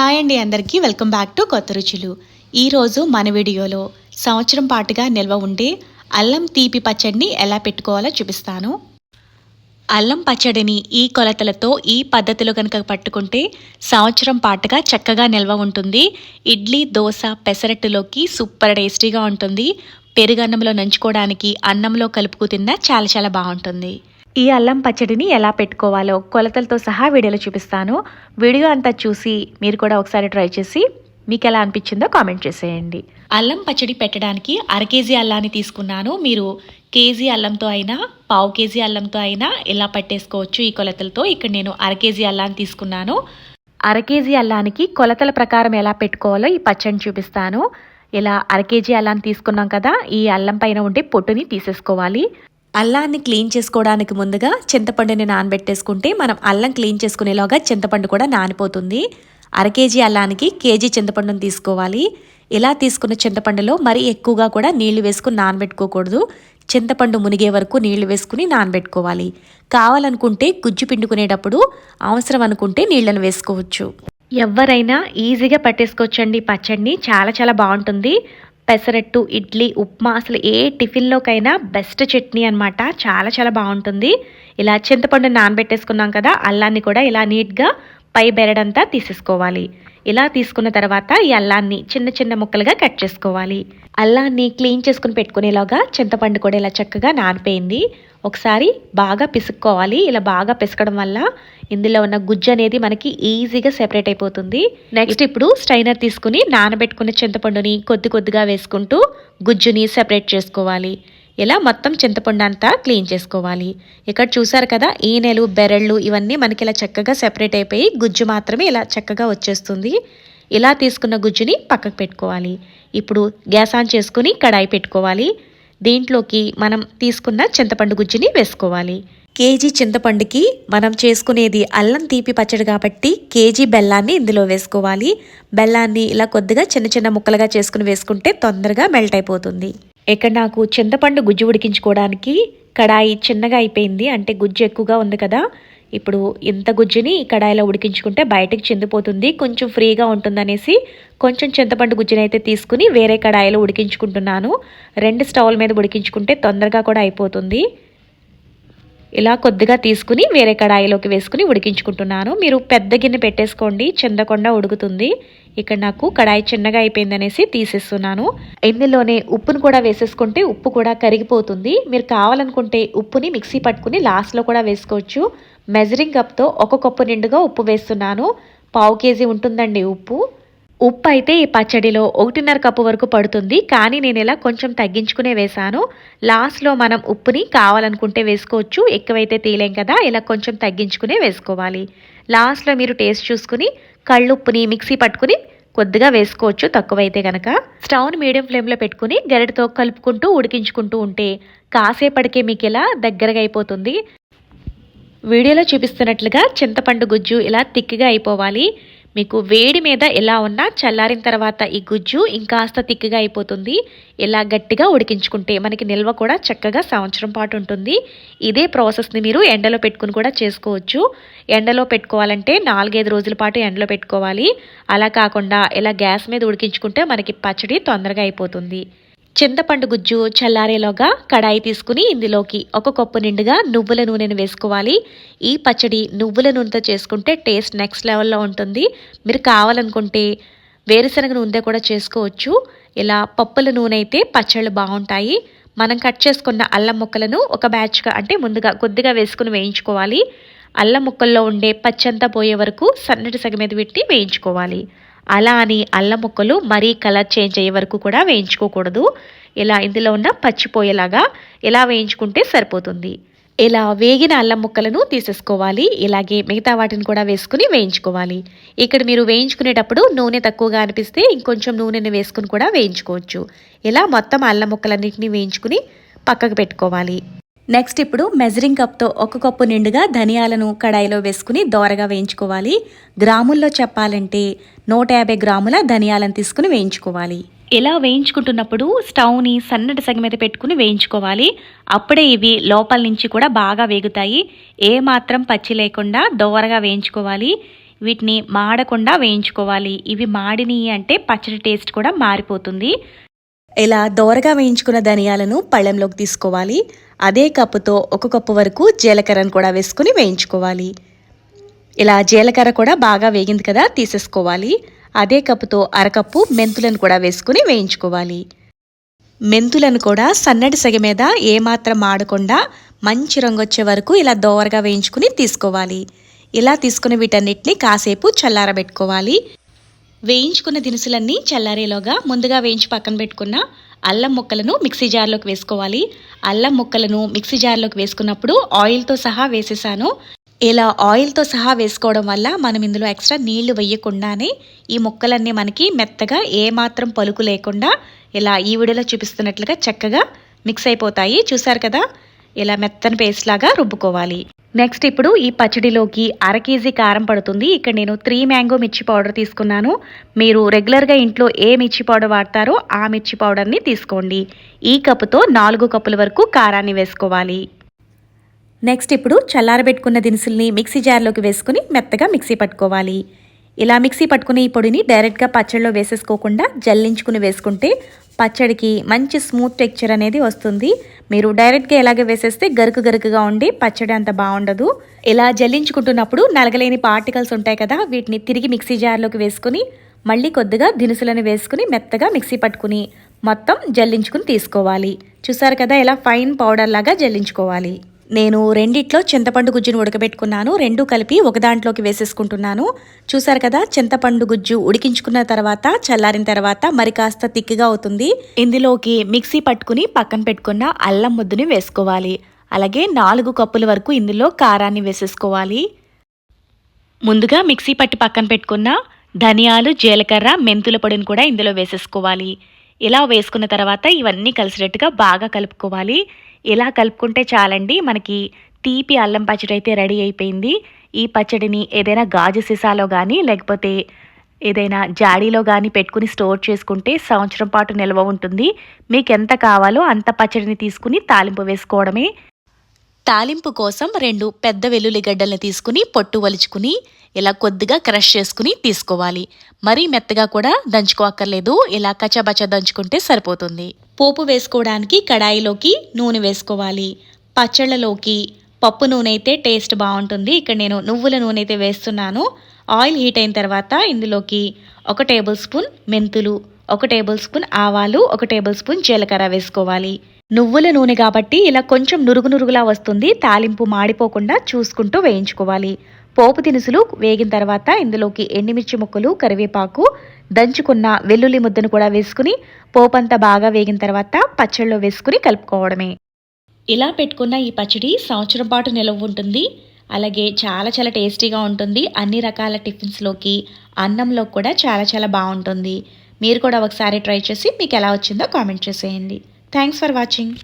Hi అండి అందరికీ welcome back to కొత్త రుచులు. ఈరోజు మన వీడియోలో సంవత్సరం పాటుగా నిల్వ ఉండే అల్లం తీపి పచ్చడిని ఎలా పెట్టుకోవాలో చూపిస్తాను. అల్లం పచ్చడిని ఈ కొలతలతో ఈ పద్ధతిలో కనుక పట్టుకుంటే సంవత్సరం పాటుగా చక్కగా నిల్వ ఉంటుంది. ఇడ్లీ దోశ పెసరట్టులోకి సూపర్ టేస్టీగా ఉంటుంది. పెరుగన్నంలో నంచుకోవడానికి అన్నంలో కలుపుకు తిన్నా చాలా చాలా బాగుంటుంది. ఈ అల్లం పచ్చడిని ఎలా పెట్టుకోవాలో కొలతలతో సహా వీడియోలో చూపిస్తాను. వీడియో అంతా చూసి మీరు కూడా ఒకసారి ట్రై చేసి మీకు ఎలా అనిపించిందో కామెంట్ చేసేయండి. అల్లం పచ్చడి పెట్టడానికి అర కేజీ అల్లాన్ని తీసుకున్నాను. మీరు కేజీ అల్లంతో అయినా పావు కేజీ అల్లంతో అయినా ఇలా పట్టేసుకోవచ్చు ఈ కొలతలతో? ఇక్కడ నేను అర కేజీ అల్లాన్ని తీసుకున్నాను. అర కేజీ అల్లానికి కొలతల ప్రకారం ఎలా పెట్టుకోవాలో ఈ పచ్చడిని చూపిస్తాను. ఇలా అర కేజీ అల్లాన్ని తీసుకున్నాం కదా ఈ అల్లం పైన ఉండే పొట్టుని తీసేసుకోవాలి. అల్లాన్ని క్లీన్ చేసుకోవడానికి ముందుగా చింతపండుని నానబెట్టేసుకుంటే మనం అల్లం క్లీన్ చేసుకునేలాగా చింతపండు కూడా నానిపోతుంది. అర కేజీ అల్లానికి కేజీ చింతపండుని తీసుకోవాలి. ఇలా తీసుకున్న చింతపండులో మరీ ఎక్కువగా కూడా నీళ్ళు వేసుకుని నానబెట్టుకోకూడదు. చింతపండు మునిగే వరకు నీళ్ళు వేసుకుని నానబెట్టుకోవాలి. కావాలనుకుంటే గుజ్జు పిండుకునేటప్పుడు అవసరం అనుకుంటే నీళ్ళను వేసుకోవచ్చు. ఎవరైనా ఈజీగా పట్టేసుకోవచ్చండి. పచ్చడిని చాలా చాలా బాగుంటుంది. పెసరట్టు ఇడ్లీ ఉప్మా అసలు ఏ టిఫిన్లోకైనా బెస్ట్ చట్నీ అనమాట చాలా చాలా బాగుంటుంది. ఇలా చింతపండు నానబెట్టేసుకున్నాం కదా అల్లాన్ని కూడా ఇలా నీట్గా పై బెరడంతా తీసేసుకోవాలి. ఇలా తీసుకున్న తర్వాత ఈ అల్లాన్ని చిన్న చిన్న ముక్కలుగా కట్ చేసుకోవాలి. అల్లాన్ని క్లీన్ చేసుకుని పెట్టుకునేలాగా చింతపండు కూడా ఇలా చక్కగా నానిపోయింది. ఒకసారి బాగా పిసుక్కోవాలి. ఇలా బాగా పిసకడం వల్ల ఇందులో ఉన్న గుజ్జు అనేది మనకి ఈజీగా సెపరేట్ అయిపోతుంది. నెక్స్ట్ ఇప్పుడు స్ట్రైనర్ తీసుకుని నానబెట్టుకున్న చింతపండుని కొద్ది కొద్దిగా వేసుకుంటూ గుజ్జుని సెపరేట్ చేసుకోవాలి. ఇలా మొత్తం చింతపండు అంతా క్లీన్ చేసుకోవాలి? ఇక్కడ చూసారు కదా ఈనెలు బెరళ్ళు ఇవన్నీ మనకి ఇలా చక్కగా సెపరేట్ అయిపోయి గుజ్జు మాత్రమే ఇలా చక్కగా వచ్చేస్తుంది. ఇలా తీసుకున్న గుజ్జుని పక్కకు పెట్టుకోవాలి. ఇప్పుడు గ్యాస్ ఆన్ చేసుకుని కడాయి పెట్టుకోవాలి. దీంట్లోకి మనం తీసుకున్న చింతపండు గుజ్జుని వేసుకోవాలి. కేజీ చింతపండుకి మనం చేసుకునేది అల్లం తీపి పచ్చడి కాబట్టి కేజీ బెల్లాన్ని ఇందులో వేసుకోవాలి. బెల్లాన్ని ఇలా కొద్దిగా చిన్న చిన్న ముక్కలుగా చేసుకుని వేసుకుంటే తొందరగా మెల్ట్ అయిపోతుంది. ఇక్కడ నాకు చింతపండు గుజ్జు ఉడికించుకోవడానికి కడాయి చిన్నగా అయిపోయింది. అంటే గుజ్జు ఎక్కువగా ఉంది కదా. ఇప్పుడు ఇంత గుజ్జుని ఈ కడాయిలో ఉడికించుకుంటే బయటకు చెందిపోతుంది. కొంచెం ఫ్రీగా ఉంటుందనేసి కొంచెం చింతపండు గుజ్జుని అయితే తీసుకుని వేరే కడాయిలో ఉడికించుకుంటున్నాను. రెండు స్టవ్ల మీద ఉడికించుకుంటే తొందరగా కూడా అయిపోతుంది. ఇలా కొద్దిగా తీసుకుని వేరే కడాయిలోకి వేసుకుని ఉడికించుకుంటున్నాను. మీరు పెద్ద గిన్నె పెట్టేసుకోండి. చెందకుండా ఉడుకుతుంది. ఇక్కడ నాకు కడాయి చిన్నగా అయిపోయిందనేసి తీసేస్తున్నాను. ఇందులోనే ఉప్పును కూడా వేసేసుకుంటే ఉప్పు కూడా కరిగిపోతుంది. మీరు కావాలనుకుంటే ఉప్పుని మిక్సీ పట్టుకుని లాస్ట్లో కూడా వేసుకోవచ్చు. మెజరింగ్ కప్తో ఒక కప్పు నిండుగా ఉప్పు వేస్తున్నాను. పావు కేజీ ఉంటుందండి ఉప్పు. ఉప్పు అయితే ఈ పచ్చడిలో ఒకటిన్నర కప్పు వరకు పడుతుంది. కానీ నేను ఇలా కొంచెం తగ్గించుకునే వేశాను. లాస్ట్లో మనం ఉప్పుని కావాలనుకుంటే వేసుకోవచ్చు. ఎక్కువైతే తీయలేం కదా ఇలా కొంచెం తగ్గించుకునే వేసుకోవాలి. లాస్ట్లో మీరు టేస్ట్ చూసుకుని కళ్ళుప్పుని మిక్సీ పట్టుకుని కొద్దిగా వేసుకోవచ్చు తక్కువైతే కనుక స్టవ్ని మీడియం ఫ్లేమ్లో పెట్టుకుని గరిటతో కలుపుకుంటూ ఉడికించుకుంటూ ఉంటే కాసేపటికే మీకు ఇలా దగ్గరగా అయిపోతుంది. వీడియోలో చూపిస్తున్నట్లుగా చింతపండు గుజ్జు ఇలా తిక్కిగా అయిపోవాలి. మీకు వేడి మీద ఎలా ఉన్నా చల్లారిన తర్వాత ఈ గుజ్జు ఇంకాస్త తిక్కుగా అయిపోతుంది. ఇలా గట్టిగా ఉడికించుకుంటే మనకి నిల్వ కూడా చక్కగా సంవత్సరం పాటు ఉంటుంది. ఇదే ప్రాసెస్ని మీరు ఎండలో పెట్టుకుని కూడా చేసుకోవచ్చు. ఎండలో పెట్టుకోవాలంటే నాలుగైదు రోజుల పాటు ఎండలో పెట్టుకోవాలి. అలా కాకుండా ఇలా గ్యాస్ మీద ఉడికించుకుంటే మనకి పచ్చడి తొందరగా అయిపోతుంది. చింతపండు గుజ్జు చల్లారేలోగా కడాయి తీసుకుని ఇందులోకి ఒక కప్పు నిండుగా నువ్వుల నూనెను వేసుకోవాలి. ఈ పచ్చడి నువ్వుల నూనెతో చేసుకుంటే టేస్ట్ నెక్స్ట్ లెవెల్లో ఉంటుంది. మీరు కావాలనుకుంటే వేరుశనగ నూనె కూడా చేసుకోవచ్చు. ఇలా పప్పుల నూనె అయితే పచ్చళ్ళు బాగుంటాయి. మనం కట్ చేసుకున్న అల్లం ముక్కలను ఒక బ్యాచ్గా అంటే ముందుగా కొద్దిగా వేసుకుని వేయించుకోవాలి. అల్లం ముక్కల్లో ఉండే పచ్చంతా పోయే వరకు సన్నటి సగ మీద పెట్టి వేయించుకోవాలి. అలా అని అల్లం ముక్కలు మరీ కలర్ చేంజ్ అయ్యే వరకు కూడా వేయించుకోకూడదు. ఇలా ఇందులో ఉన్న పచ్చిపోయేలాగా ఇలా వేయించుకుంటే సరిపోతుంది. ఇలా వేగిన అల్లం ముక్కలను తీసేసుకోవాలి. ఇలాగే మిగతా వాటిని కూడా వేసుకుని వేయించుకోవాలి. ఇక్కడ మీరు వేయించుకునేటప్పుడు నూనె తక్కువగా అనిపిస్తే ఇంకొంచెం నూనెని వేసుకుని కూడా వేయించుకోవచ్చు. ఇలా మొత్తం అల్లం ముక్కలన్నింటినీ వేయించుకుని పక్కకు పెట్టుకోవాలి. నెక్స్ట్ ఇప్పుడు మెజరింగ్ కప్తో ఒక కప్పు నిండుగా ధనియాలను కడాయిలో వేసుకుని దోరగా వేయించుకోవాలి. గ్రాముల్లో చెప్పాలంటే నూట యాభై గ్రాముల ధనియాలను తీసుకుని వేయించుకోవాలి. ఇలా వేయించుకుంటున్నప్పుడు స్టవ్ని సన్నటి సగ మీద పెట్టుకుని వేయించుకోవాలి. అప్పుడే ఇవి లోపల నుంచి కూడా బాగా వేగుతాయి. ఏ మాత్రం పచ్చి లేకుండా దోరగా వేయించుకోవాలి. వీటిని మాడకుండా వేయించుకోవాలి. ఇవి మాడిని అంటే పచ్చడి టేస్ట్ కూడా మారిపోతుంది. ఇలా దోరగా వేయించుకున్న ధనియాలను పళ్ళెంలోకి తీసుకోవాలి. అదే కప్పుతో ఒక కప్పు వరకు జీలకర్రను కూడా వేసుకుని వేయించుకోవాలి. ఇలా జీలకర్ర కూడా బాగా వేగింది కదా తీసేసుకోవాలి. అదే కప్పుతో అరకప్పు మెంతులను కూడా వేసుకుని వేయించుకోవాలి. మెంతులను కూడా సన్నటి సెగ మీద ఏమాత్రం మాడకుండా మంచి రంగు వచ్చే వరకు ఇలా దోరగా వేయించుకుని తీసుకోవాలి. ఇలా తీసుకుని వీటన్నిటిని కాసేపు చల్లారబెట్టుకోవాలి. వేయించుకున్న దినుసులన్నీ చల్లారేలోగా ముందుగా వేయించి పక్కన పెట్టుకున్న అల్లం ముక్కలను మిక్సీ జార్లోకి వేసుకోవాలి. అల్లం ముక్కలను మిక్సీ జార్లోకి వేసుకున్నప్పుడు ఆయిల్తో సహా వేసేసాను. ఇలా ఆయిల్తో సహా వేసుకోవడం వల్ల మనం ఇందులో ఎక్స్ట్రా నీళ్ళు వేయకుండానే ఈ ముక్కలన్నీ మనకి మెత్తగా ఏమాత్రం పలుకు లేకుండా ఇలా ఈ వీడియోలో చూపిస్తున్నట్లుగా చక్కగా మిక్స్ అయిపోతాయి. చూసారు కదా? ఇలా మెత్తని పేస్ట్ లాగా రుబ్బుకోవాలి. నెక్స్ట్ ఇప్పుడు ఈ పచ్చడిలోకి అర కేజీ కారం పడుతుంది. ఇక్కడ నేను త్రీ మ్యాంగో మిర్చి పౌడర్ తీసుకున్నాను. మీరు రెగ్యులర్గా ఇంట్లో ఏ మిర్చి పౌడర్ వాడతారో ఆ మిర్చి పౌడర్ని తీసుకోండి. ఈ కప్పుతో నాలుగు కప్పుల వరకు కారాన్ని వేసుకోవాలి. నెక్స్ట్ ఇప్పుడు చల్లారబెట్టుకున్న దినుసుల్ని మిక్సీ జార్లోకి వేసుకుని మెత్తగా మిక్సీ పట్టుకోవాలి. ఇలా మిక్సీ పట్టుకుని ఈ పొడిని డైరెక్ట్గా పచ్చడిలో వేసేసుకోకుండా జల్లించుకుని వేసుకుంటే పచ్చడికి మంచి స్మూత్ టెక్చర్ అనేది వస్తుంది. మీరు డైరెక్ట్గా ఎలాగే వేసేస్తే గరుకు గరుకుగా ఉండి పచ్చడి అంత బాగుండదు. ఇలా జల్లించుకుంటున్నప్పుడు నలగలేని పార్టికల్స్ ఉంటాయి కదా వీటిని తిరిగి మిక్సీ జార్లోకి వేసుకుని మళ్ళీ కొద్దిగా దినుసులను వేసుకుని మెత్తగా మిక్సీ పట్టుకుని మొత్తం జల్లించుకుని తీసుకోవాలి. చూసారు కదా ఇలా ఫైన్ పౌడర్ లాగా జల్లించుకోవాలి. నేను రెండిట్లో చింతపండు గుజ్జును ఉడకబెట్టుకున్నాను. రెండు కలిపి ఒక దాంట్లోకి వేసేసుకుంటున్నాను. చూసారు కదా చింతపండు గుజ్జు ఉడికించుకున్న తర్వాత చల్లారిన తర్వాత మరి కాస్త తిక్కిగా అవుతుంది. ఇందులోకి మిక్సీ పట్టుకుని పక్కన పెట్టుకున్న అల్లం ముద్దుని వేసుకోవాలి. అలాగే నాలుగు కప్పుల వరకు ఇందులో కారాన్ని వేసేసుకోవాలి. ముందుగా మిక్సీ పట్టి పక్కన పెట్టుకున్న ధనియాలు జీలకర్ర మెంతుల పొడిని కూడా ఇందులో వేసేసుకోవాలి. ఇలా వేసుకున్న తర్వాత ఇవన్నీ కలిసినట్టుగా బాగా కలుపుకోవాలి. ఇలా కలుపుకుంటే చాలండి. మనకి తీపి అల్లం పచ్చడి అయితే రెడీ అయిపోయింది. ఈ పచ్చడిని ఏదైనా గాజు సీసాలో కానీ లేకపోతే ఏదైనా జాడీలో కానీ పెట్టుకుని స్టోర్ చేసుకుంటే సంవత్సరం పాటు నిల్వ ఉంటుంది. మీకు ఎంత కావాలో అంత పచ్చడిని తీసుకుని తాలింపు వేసుకోవడమే. తాలింపు కోసం రెండు పెద్ద వెల్లుల్లిగడ్డల్ని తీసుకుని పొట్టు వలుచుకుని ఇలా కొద్దిగా క్రష్ చేసుకుని తీసుకోవాలి. మరీ మెత్తగా కూడా దంచుకోక్కర్లేదు. ఇలా కచబచ దంచుకుంటే సరిపోతుంది. పోపు వేసుకోవడానికి కడాయిలోకి నూనె వేసుకోవాలి. పచ్చళ్ళలోకి పప్పు నూనె అయితే టేస్ట్ బాగుంటుంది. ఇక్కడ నేను నువ్వుల నూనె అయితే వేస్తున్నాను. ఆయిల్ హీట్ అయిన తర్వాత ఇందులోకి ఒక టేబుల్ స్పూన్ మెంతులు ఒక టేబుల్ స్పూన్ ఆవాలు ఒక టేబుల్ స్పూన్ జీలకర్ర వేసుకోవాలి. నువ్వుల నూనె కాబట్టి ఇలా కొంచెం నురుగు నురుగులా వస్తుంది. తాలింపు మాడిపోకుండా చూసుకుంటూ వేయించుకోవాలి. పోపు దినుసులు వేగిన తర్వాత ఇందులోకి ఎండుమిర్చి ముక్కలు కరివేపాకు దంచుకున్న వెల్లుల్లి ముద్దను కూడా వేసుకుని పోపంతా బాగా వేగిన తర్వాత పచ్చళ్ళలో వేసుకుని కలుపుకోవడమే. ఇలా పెట్టుకున్న ఈ పచ్చడి సంవత్సరం పాటు నిలవ ఉంటుంది. అలాగే చాలా చాలా టేస్టీగా ఉంటుంది. అన్ని రకాల టిఫిన్స్లోకి అన్నంలో కూడా చాలా చాలా బాగుంటుంది. మీరు కూడా ఒకసారి ట్రై చేసి మీకు ఎలా వచ్చిందో కామెంట్ చేసేయండి. Thanks for watching.